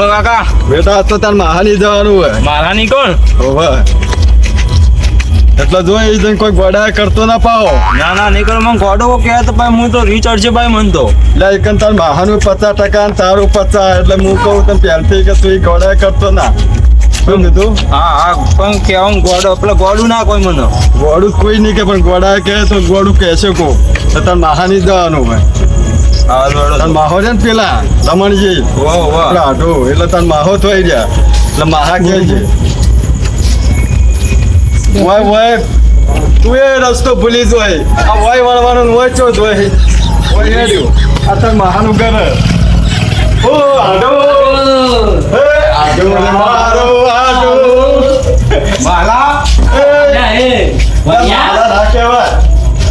બોલો કાકા. બેટા આજ તો તાર મહાની જવાનું હોય. મહારાની કોણ? હોવે એટલે જો એ જણ કોઈ ગોડા કરતો ના પાવો. ના ના નહીં કરો. મને ગોડો કહે તો ભાઈ હું તો રિચાર્જ છે ભાઈ મન તો. એટલે એકન તાર મહાનું પચાસ ટકા ને તારું પચાસ એટલે હું કહું તને પહેલથી કે તું ઈ ગોડા કરતો ના. શું કીધું? હા હા પણ કેવું ગોડો પેલા ગોડું ના કોઈ મને. ગોડું કોઈ નહીં કે પણ ગોડા કહે તો ગોડું કહેશે કો તો તાર મહાની જવાનું હોય. ગોડો માહો છે ને પેલા? રમણજી વાહ વાહ. આઢો એટલે તન માહો થઈ ગયા એટલે માહા કે છે. વાય વાય. તું એ રસ્તો ભૂલી જ હોય આ વાય વળવાનું વાય ચો જ હોય હેડ્યું. આ તન માહાનું ઘર. ઓ આઢો હે આઢો મારો આઢો માલા એ. માલા ના કહેવાય.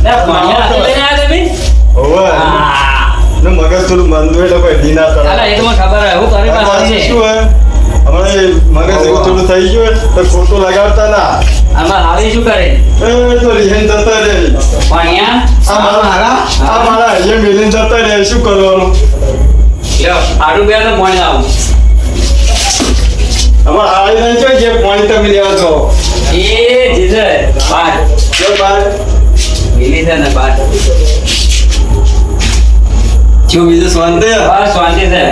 ના, ભણ્યા. મગજ થોડું મંદુ એટલે કોઈ એ તો મને ખબર. હું. શું હે હમણાં મગજ એવું થોડું થઈ ગયું તો ખોટું લગાવતા ના આમાં હારી શું કરે? એ તો રિહેન જતા રે ભણ્યા? આ મારા આ મારા અહીંયા મેલીને જતા રે શું કરવાનું લ્યો, આડું બે તો ભણી આવું. અમાર આડી નહીં છે જે પાણી તમે લેવા છો એ જીજે, બાર. જો બાર મિલી છે ને બાર. જો બીજું શાંતિ? બસ, શાંતિ છે.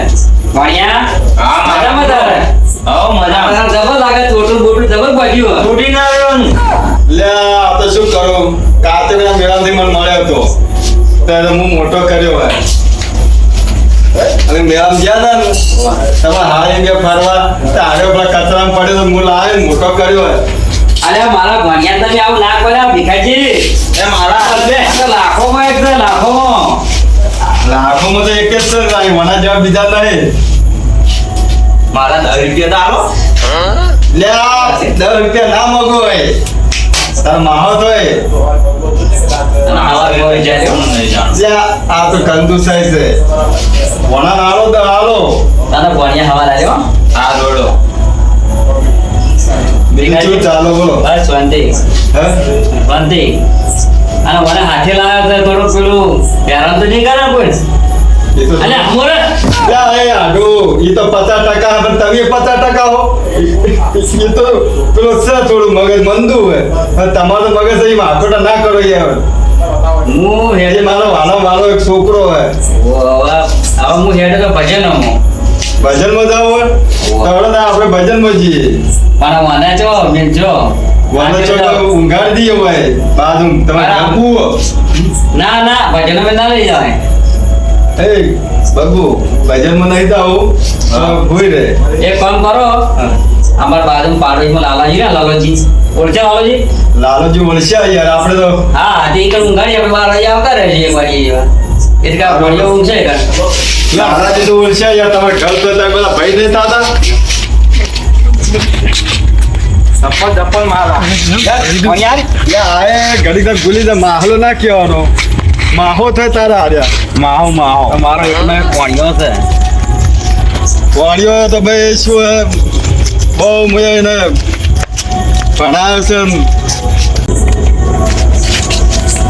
ભણ્યા? હા, મજામાં તારે? હો મજા. જબર લાગે, ચોટલું બોટલું જબર પાડ્યું તૂટી ના આવ્યો લે આ તો શું કરું? કાતરના મેળાથી મને મળ્યો હતો ત્યારે હું મોટો કર્યો હોય. અને મેળામાં ગયા હતા ને. તમારે હારી ગયા ફરવા. તો આગળ પેલા કચરામાં પડ્યો તો હું લાવીને મોટો કર્યો હોય. અરે મારા ભણ્યા તમે આવું ના કર્યા ભીખાજી. એ મારા. લાખોમાં એક લાખો લાખોમાં. લાખોમાં તો એક જ સર કાંઈ મને જવાબ બીજા નહીં મારા દસ રૂપિયા તો આલો. લે દસ રૂપિયા ના મગો હોય. તાર માહો તો એ આ તો કંદુસાઈ છે. વણા નાળો તો હાલો. તને ભણ્યા હવા લાગ્યો આ દોડો. બીજું ચાલો બોલો. બસ શાંતિ. હે? શાંતિ. અને મને હાથે લાવ્યો તો થોડું પેલું હેરાન તો નહીં કરે કોઈ. અલે ઈ તો પચાસ ટકા પણ તમે પચાસ ટકા હો. એ તો પેલો છે થોડું મગજ મંદુ હોય તમારો મગજ એ વાકોટા ના કરો યાર. હું હેડે મારો વાલો વાલો એક છોકરો હોય હવે હવે હું હેડે તો ભજન હું ભજનમાં જાવ હોય તો આપણે ભજનમાં જઈએ. પણ મને જો મેં જો. વાલો ચોટો ઊંઘાડી દઈએ બાજુ તમારે. આપવું ના ના ભજન અમે ના લઈ જાય એ બગુ ભજનમાં નહીં જાવ ભૂઈ રે એક કામ કરો. અમાર બાજુ પાડોશમાં લાલાજી ને લાલાજી. ઓળખે લાલાજી? લાલોજી વળશે યાર આપણે તો હા તે કણ ઊંઘાડી આપણે વાગે આવતા રહે છે એક એટલે કે આ ભણ્યો ઊંઘ છે લાલાજી તો વળશે યાર તમે ઘર તો તમે ભાઈ નહીં થતા? ચપ્પલ ચપ્પલ મારા. યાર લે ઘડી તક ભૂલી જાય માહલો ના કહેવાનો. માહો થાય તારા હાર્યા. માહો માહો. મારો એકનો એક કોણિયો છે. વાળીઓ તો ભાઈ શું હે, બહુ મજા એને ભણાવ્યો છે.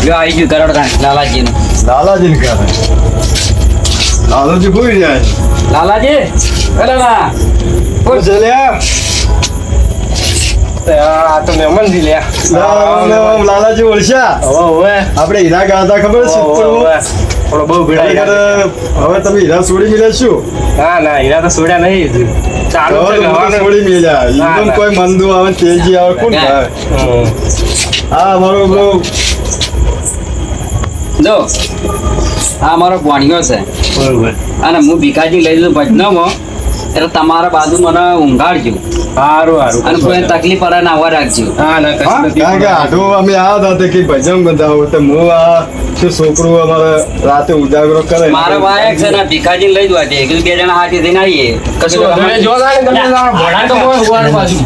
જો આવી ગયું કરોડ કાંઈ લાલાજીનું. લાલાજી ને કરે લાલાજી ભૂલી જાય લાલાજી એ ના. શું જલ્યા. આ તો મહેમાન જી લ્યા લાવ, લાવ, લાલાજી ઓળખ્યા હવે હવે. આપણે હીરા ગાતા ખબર છે? થોડો બહુ ભીડાઈ હવે તમે હીરા છોડી મિલે શું ના ના હીરા તો છોડ્યા નહીં. ચાલુ છે હવે તો ગવાનું. છોડી મિલ્યા. ના, કોઈ મંદુ આવે તેજી આવે કોણ ના. થાય અમારો બહુ જો આ મારો કોણિયો છે. બરોબર. અને હું ભીખાજી લઈ જઉં ભજનમાં એટલે તમારા બાજુ મને ઊંઘાડજો. સારું સારું. અને કોઈ તકલીફ પડે ના આવવા રાખજો. હા ના કારણ કે આઠો અમે આવ્યા હતા કે ભજન બંધાવો તો હું આ શું છોકરું અમારે રાતે ઉજાગરો કરે મારા વાયક છે ને ભીખાજી લઈ જવા દે. બે જણા હાથે થઈને આવીએ. કશું તમે જો તમે તો કોઈ પાછું.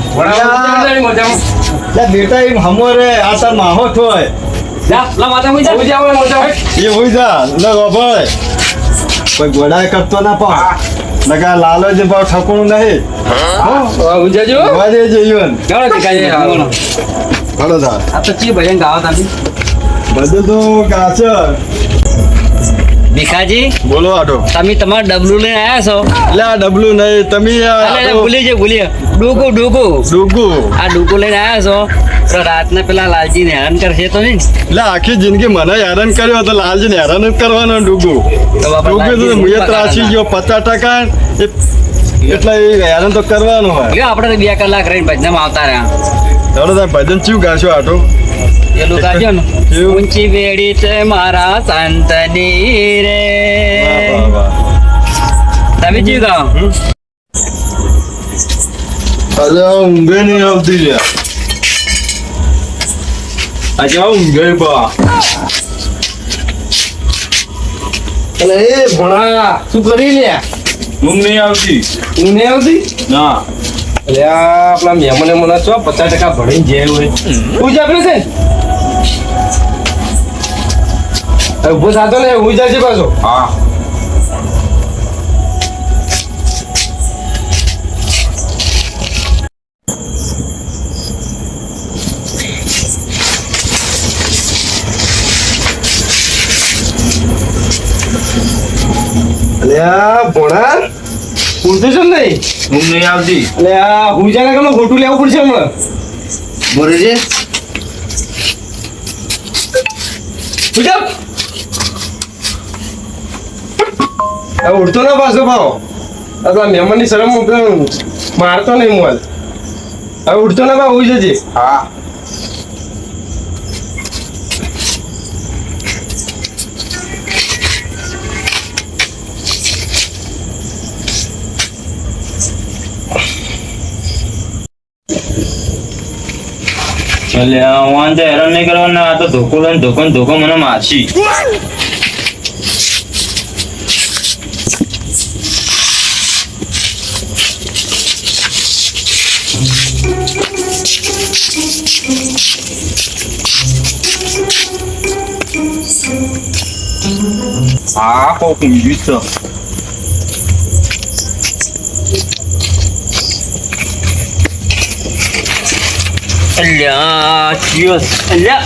બેટા એમ હમોરે આ તાર માહો થોય લા માતા જા. એ કોઈ ગોડાય કરતો ના પા નકા લાલો જે ભાવ ઠકણું નહીં. હા, હું જજો. જોવા દેજે ઈવન. ચાલો ભીખાજી, બોલો. ભલો દા આ તો ચી ભજન ગાવા તમે? બધું તો ગાચર ભીખાજી? બોલો આડો. તમે તમારા ડબલું લઈને આવ્યા છો? એટલે આ ડબલું નહીં તમે ભૂલી જાય ભૂલી ડુકુ ડુકુ. ડૂગું આ ડુકુ લઈને આવ્યા છો? તો રાતના પેલા લાલજીને હેરાન કરશે તો નહીં? એટલે આખી જિંદગી મને હેરાન કર્યો તો લાલજીને હેરાન જ કરવાનો ડુકુ. ડૂગું તો મુએ ત્રાસી ગયો પચાસ ટકા એટલે એ હેરાન તો કરવાનું હોય. આપણે બે કલાક રહીને ભજન આવતા રહ્યા. ચાલો તમે ભજન શું ગાશો આટો. ને? ઊંચી વેડી છે મારા સંતની રે. તમે જી ગાઓ અરે ઊંઘે નહીં આવતી લે આજે ઊંઘે બા. અલે એ ભણા શું કરી લે. ઊંઘ નહીં આવતી. ઊંઘ નહીં આવતી? ના. અલે આપણા મહેમાને મને છો પચાસ ટકા ભણીને જે હોય. હું આપણે છે ઊભો થતો ને હું જાય છે પાછો. હા. ને નહીં? ઊંઘ નહીં આવતી. અલે આ હું જાય કે લેવું પડશે હમણાં. બોલે છે? ઉડતો ના પાછો ભાવ. આ મહેમાનની શરમ મારતો નહીં મોલ હવે ઉડતો ના ભાવ ઉઈ જજે. હા. એટલે વાન તો હેરાન નહીં કરવાના આ તો ધોકો લઈને ધોકો ને ધોકો મને મારશી આ કોક ઊંઘી છે અલ્યા ચિયો અલ્યા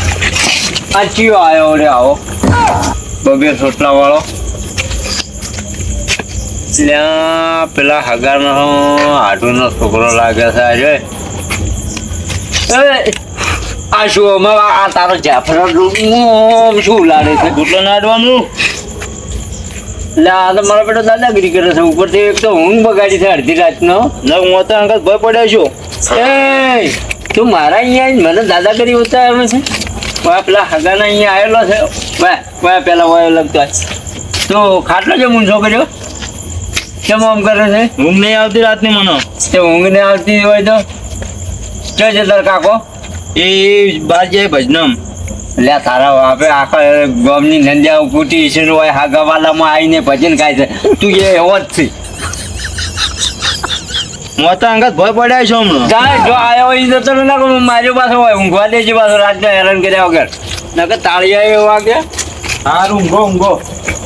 આ ચિયો આવ્યો રે આવો. બબે સોટલા વાળો. અલ્યા પેલા હગાનો હાડુનો છોકરો લાગે છે આજે. એ, આ શું આ તારો જાફર શું લાગે છે? ગુટલો નાડવાનું એટલે આ તો મારો બેટો દાદાગીરી કરે છે. ઉપરથી એક તો ઊંઘ બગાડી છે અડધી રાતનો. હું તો અંકલ ભય પડ્યો છું. એ તું મારા અહીંયા મને દાદા કરી ઉતારે છે. વાહ પેલા હગાના અહીંયા આવેલો છે. વાહ વાહ પેલા વાયો લગતો તો ખાટલો જે મૂંઝો કર્યો? કેમ આમ કરે છે? ઊંઘ નહીં આવતી રાતની મને. તે ઊંઘ નહીં આવતી હોય તો? ચો છે તાર કાકો? એ બાર જાય ભજનમ. લ્યા તારા બાપે આખા ગામની નંદ્યા કુટી છે હોય હાગાવાલામાં આવીને ભજન ખાય છે. તું એ એવો જ છે. હું અંગત ભય પડ્યા છું હમણાં. જો આવ્યો હોય તો તને ના કહું મારી પાસે હોય ઊંઘવા દેજે પાછો રાતના હેરાન કર્યા વગર. નકર તાળી આવ્યો વાગે. સારું ઊંઘો ઊંઘો.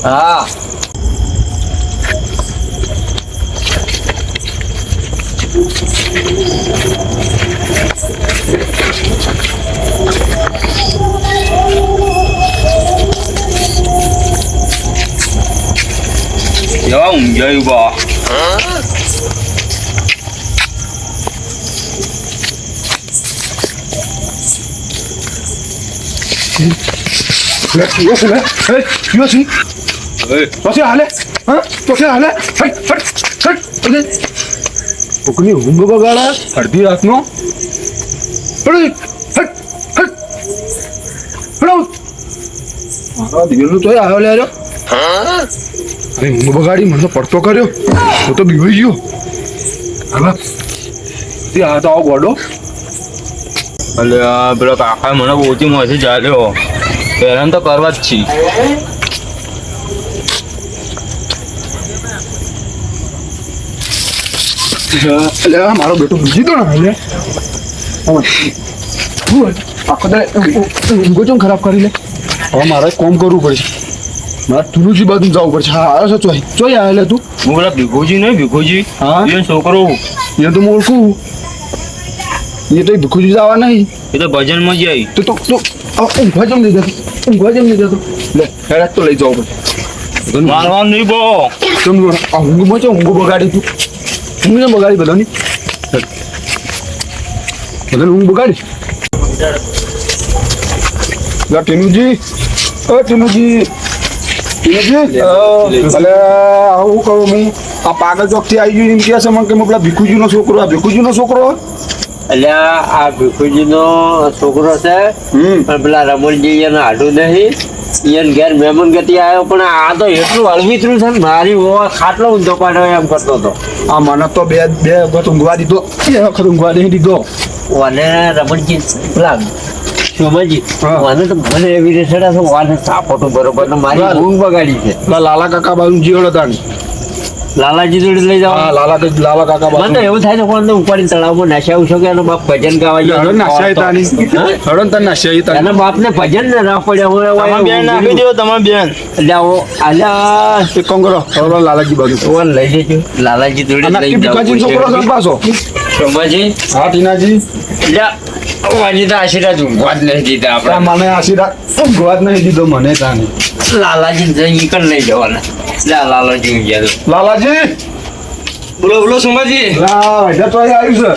હા? કેવા ઊંઘાયું બા પછી હાલે હા પછી હાલે હટ હટ અરે કોકની ઊંઘ બગાડા અડધી રાતનો હટ હટ હડો મારા દિવેલનું તોય આવ્યો લે અરે ઊંઘ બગાડી મને પડતો કર્યો હું તો બીવાઈ ગયો હવે આ તો આવો ગોડો એટલે આ પેલો કાકા મને બહુથી મોથી ચાલ્યો પહેરણ તો કરવા જ છી. મારો બેટો બીજી તો ને આખો ઊંઘો ચમ ખરાબ કરી લે. હવે મારે કોમ કરવું પડશે. મારે તુલુજી બાજુ જવું પડશે. હા આવ્યો છે ચોઈ ચોઈ આવ્યો તું. હું પેલા ભીખુજી નહીં ભીખુજી. હા? એ છોકરો એ તો હું ઓળખું. એ તો ભીખુજી જવા નહીં. એ તો ભજનમાં જ આવી તો તો તો ઊંઘવા જેમ નહીં જતો. ઊંઘવા જેમ નહીં જતો. લે હેરાત તો લઈ જવો પડશે મારવાનું નહીં બો. તમે ઊંઘમાં છો ઊંઘ બગાડી તું? ઊંઘ ને બગાડી બધાની? બધાને ઊંઘ બગાડી? લા ટીનુજી. ઓ ટીનુજી. ટીનુજી અલે આવું કહું હું આ પાગલ ચોકથી આવી ગયું એમ કહે છે મને કે પેલા ભીખુજીનો છોકરો આ ભીખુજીનો છોકરો? અલ્યા આ ભીખુજીનો છોકરો છે. પણ પેલા રમણજી એને હાડું નહીં. એને ઘેર મહેમાન ગતિ આવ્યો પણ આ તો એટલું અળવિતરું છે ને મારી હોવા ખાટલો ઊંધો પાડ્યો એમ કરતો હતો. આ મને તો બે બે વખત ઊંઘવા દીધો. બે વખત ઊંઘવા દઈ દીધો. અને રમણજી પેલા સોમાજી મને તો મને એવી રીતે વાને સાપોટું બરોબર મારી ઊંઘ બગાડી છે. લાલા કાકા બાજુ જીવડો તાણી લાલાજી જોડે લઈ જાવ. હા લાલા તો લાલા કાકા મને એવું થાય છે કોણ ઉપાડીને તળાવમાં નાખ્યા છો કે એનો બાપ ભજન ગાવા જાય? હડો નાશ્યા તાની. હડો તન નાશ્યા તાની. એના બાપને ભજન ને ના પડ્યા હોય તમે બેન નાખી દો તમારે બેન. લાવો આલા અલ્યા એક કામ કરો હડો લાલાજી બાજુ. ઓન લઈ જજો. લાલાજી જોડે અને લઈ ઈ ભીખાજી છોકરો છે સંભાજી હા ટીનાજી. અલ્યા વાજી તો આશીર્વાદ ઊંઘવા જ નહીં દીધા આપણે. મને આશીર્વાદ ઊંઘવા જ નહીં દીધો મને તાને લાલાજી જઈ કર લઈ જવાના. લા લાલાજી ઊંઘ્યા ગયા લાલાજી? બોલો બોલો સોમાજી. લા તો આવ્યું છે.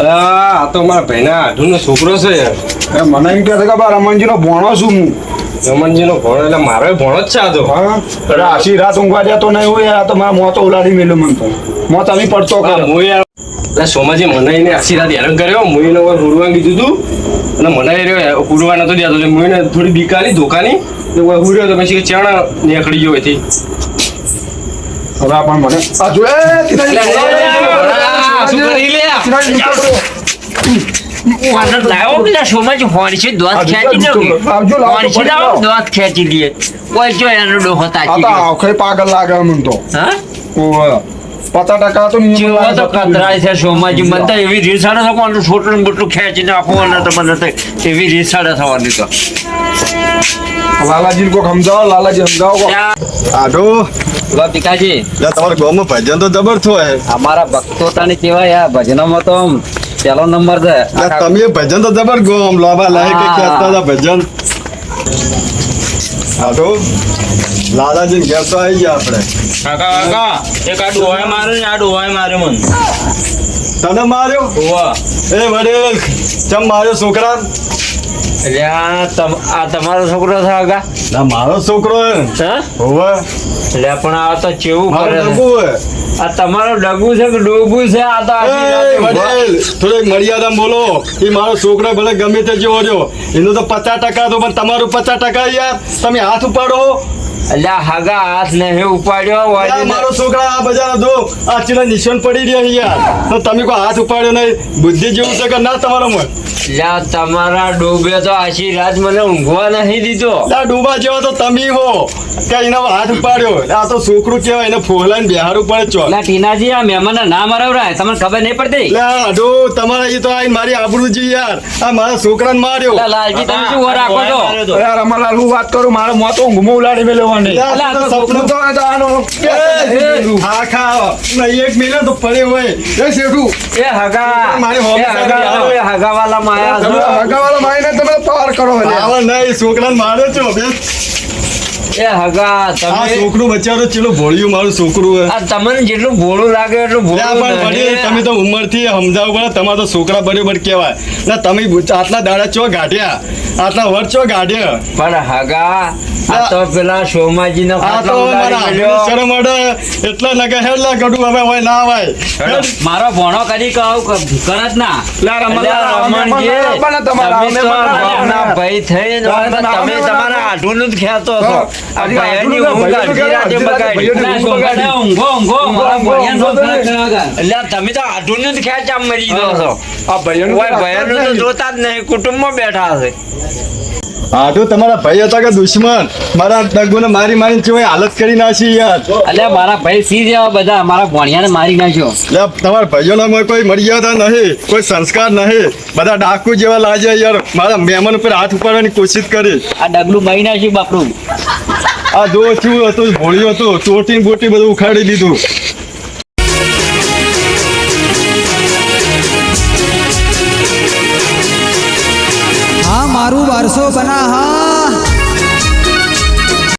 આ તો મારા ભાઈના આઢુનો છોકરો છે. મને એમ કહે છે કે રમણજીનો ભોણો છું હું. રમણજીનો ભણો એટલે મારો ભણો જ છે આ તો. હા આશી રાત ઊંઘવા જતો નહીં હોય આ તો મારા મોતો ઉલાડી મેલું મને તો. મોત આવી પડતો હા, કરે હું યાર એટલે સોમાજી મને એને આશીર્વાદ હેરાન કર્યો. હું એને હવે હુરવા કીધું હતું અને મને રહ્યો હુરવા નતો દેતો. હું એને થોડી બીકારી ધોકાની. તો હવે હુર્યો તો પછી ચણા નીકળી ગયો હતી હવે આ પણ મને આ જો એ શું કરી લે? વાનર લાવો પેલા સોમાજી ફોનથી દોત ખેંચી દો જુઓ, આવજો, લાવો તો ફોનથી પડી લાવો જાઓ. દોત ખેંચી લઈએ કોઈ જો એનો ડોહો તાચી ગયો. પાગલ લાગે મને તો. હા? ઓવે. પચાસ ટકા તો નિયમ તો તો કતરાય છે સોમાજી મને તો એવી રીસાડે છે છોટલું બોટલું ખેંચી નાખો તો મને તો એવી રીસાડે થવાની તો. લાલાજી કોક સમજાવો લાલાજી સમજાવો કોક. લો પિકાજી લે તમારા ગામમાં ભજન તો જબર થાય અમારા ભક્તો તાને કેવાય યા ભજનોમાં તો પેલો પહેલો નંબર છે. તમે ભજન તો જબર ગોમ લાભા લોબા લાય કે હા. ખેંચતા હતા ભજન? આડો લાલાજી ઘેર તો આવી ગયા આપણે. કાકા કાકા એક આ ડોહાય મારે ને આ ડોહાય મારે મન. તને માર્યો? હોવા. એ વડેલ ચમ માર્યો છોકરા? આ તમ- તમારો છોકરો છે આગા? ના મારો છોકરો હે. હોવે. પણ આ તો ચેવું કરે આ તમારો ડગું છે કે ડોબું છે? આ તો થોડીક મર્યાદા બોલો. એ મારો છોકરો ભલે ગમે તે જેવો એનું તો પચાસ ટકા તો પણ તમારું પચાસ ટકા યાર. તમે હાથ ઉપાડો. એટલે આ હાગા હાથ નહીં ઉપાડ્યો આ મારો છોકરા આ બજાર દો આ ચીલા નિશાન પડી રહ્યા છે યાર તો તમે કોઈ હાથ ઉપાડ્યો નહીં બુદ્ધિ જેવું છે કે ના તમારો મન લ્યા આ તમારા ડોબે તો આશી રાત મને ઊંઘવા નહીં દીધો લ્યા ડૂબા જેવો તો તમે હો કે એનો હાથ ઉપાડ્યો આ તો છોકરું કેવાય એને ફોલાઈને બિહારું પડે છો લ્યા ટીનાજી આ મહેમાન ના મરાવરાય તમને ખબર નહીં પડતી લ્યા અડો તમારા એ તો આઈને મારી આબરૂજી યાર આ મારા છોકરાને માર્યો લાલજી તમે શું રાખો છો યાર અમારા હું વાત કરું મારો મોતો ઊંઘમાં ઉલાડી આ તો સપનું તો આનો એ, આખા નહીં એક મિનિટ તો પડે હોય. એ શેઠું. એ હગા. મારી હોમી એ હગા સાહેબ. એ હગાવાલા માયા તમે પાર કરો હવે નહીં છોકરાને મારે છો બે એ હગા તમે છોકરું બચારો ચેલો ભોળ્યું મારું છોકરું હે આ તમને જેટલું ભોળું લાગે એટલું ભોળું પણ તમે તો ઉંમરથી સમજાવ પડે તમારા તો છોકરા બરોબર કહેવાય ને તમે આટલા દાડા ચો ગાઢ્યા આટલા વર ચો ગાઢ્યા પણ હગા આ તો પેલા સોમાજીનો આ તો. શરમ અડે એટલા નગે હેડલા ગઢું હવે હોય ના હોય મારો ભણો કરી કહું કે ભૂકર ના રમણજી, તમારા. ભાઈ થઈ તમે. તમારા આઢુંનું જ ખ્યાતો છો હા. આ હજી ભાઈઓની આઢુંનું ઊંઘ ભાઈઓનું અડધી રાતે અડધી રાતે બગાડી. ભાઈઓની ઊંઘ બગાડી. ઊંઘો, ઊંઘો, મારા ઊંઘો, ભણિયાનો ઊંઘો ભાગ તો ના. તમે તો આઢુંનું જ ખેંચા મરી ગયો છો આ તો જોતા જ નહીં કુટુંબમાં બેઠા છે હા તો તમારા ભાઈ હતા કે દુશ્મન? મારા ડગુને મારી મારીને ચેવાય હાલત કરી નાખી યાર. અલ્યા મારા ભાઈ સી જેવા બધા મારા ભણિયાને મારી નાખ્યો. લે તમારા ભાઈઓના કોઈ મર્યાદા નહીં કોઈ સંસ્કાર નહીં. બધા ડાકુ જેવા લાગ્યા યાર. મારા મહેમાન ઉપર હાથ ઉપાડવાની કોશિશ કરી. આ ડગલું મારી નાખ્યું બાપરું આ જો શું હતું ભોળ્યું હતું ચોટી બોટી બધું ઉખાડી દીધું.